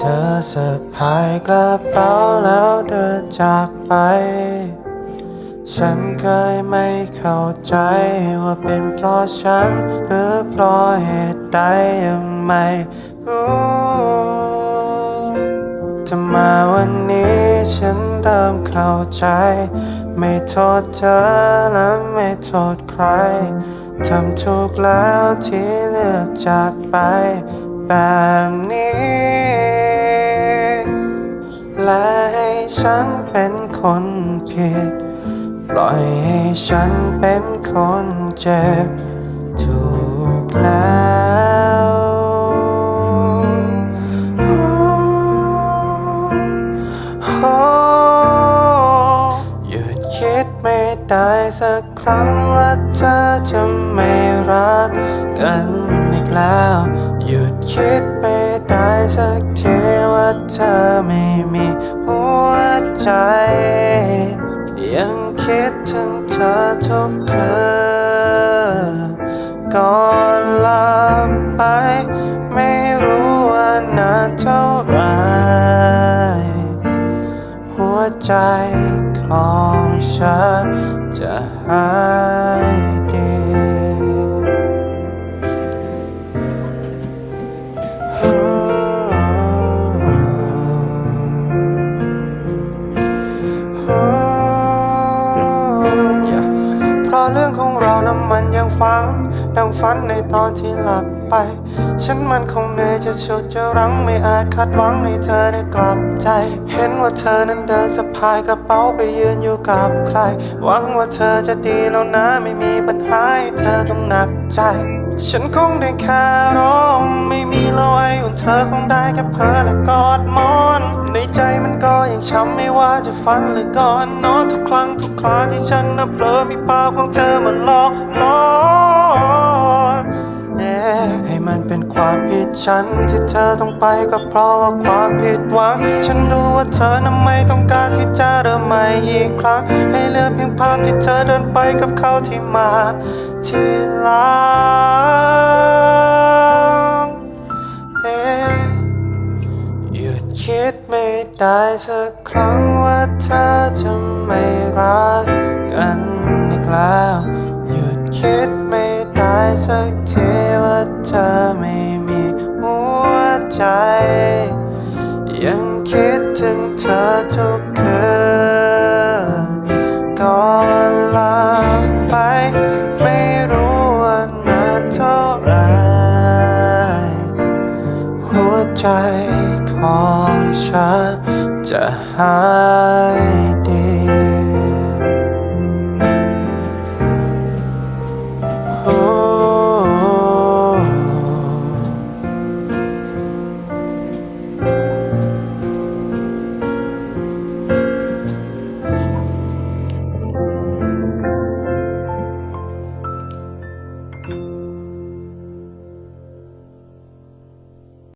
ธอสะพายกระเป๋าแล้วเดินจากไป ฉันเคยไม่เข้าใจว่าเป็นเพราะฉัน หรือเพราะเหตุใดยังไม่รู้จะมาวันนี้ฉันเริ่มเข้าใจ ไม่โทษเธอและไม่โทษใครทำถูกแล้วที่เลือกจากไปแบบนี้ ละให้ฉันเป็นคนผิด ปล่อยให้ฉันเป็นคนเจ็บถูกแล้วหยุดคิดไม่ได้สักครั้งว่าเธอจะไม่รักกันอีกแล้ว หยุดคิด เธอไม่มีหัวใจ ยังคิดถึงเธอทุกคืนก่อนหลับไป ไม่รู้ว่านานเท่าไร หัวใจของฉันจะหาย ฟังดังฝันในตอนที่หลับไป ฉันมันคงเหนื่อยจะชุดจะรั้งไม่อาจคาดหวังให้เธอได้กลับใจ เห็นว่าเธอนั้นเดินสะพายกระเป๋าไปยืนอยู่กับใคร หวังว่าเธอจะดีแล้วนะไม่มีปัญหาให้เธอต้องหนักใจฉันคงได้แค่ร้องไม่มีเราไอ้อุ่นเธอคงได้แค่เพ้อและกอดมอน ในใจมันก็ยังช้ำไม่ว่าจะฝันหรือก่อนนอนทุกครั้งทุกคราที่ฉันนับเลอมีภาของเธอมันลอก ฉันที่เธอต้องไปก็เพราะว่าความผิดหวัง ฉันรู้ว่าเธอนั้นไม่ต้องการที่จะเริ่มใหม่อีกครั้ง ให้เหลือเพียงภาพที่เธอเดินไปกับเขาที่มาทีหลังเอ๊หยุดคิดไม่ได้สักครั้งว่าเธอจะไม่รักกันอีกแล้ว หยุดคิดไม่ได้สักทีว่าเธอไม่ ใจ ยังคิดถึงเธอทุกคืนก่อนลับไป ไม่รู้ว่านานเท่าไร หัวใจของฉันจะหาย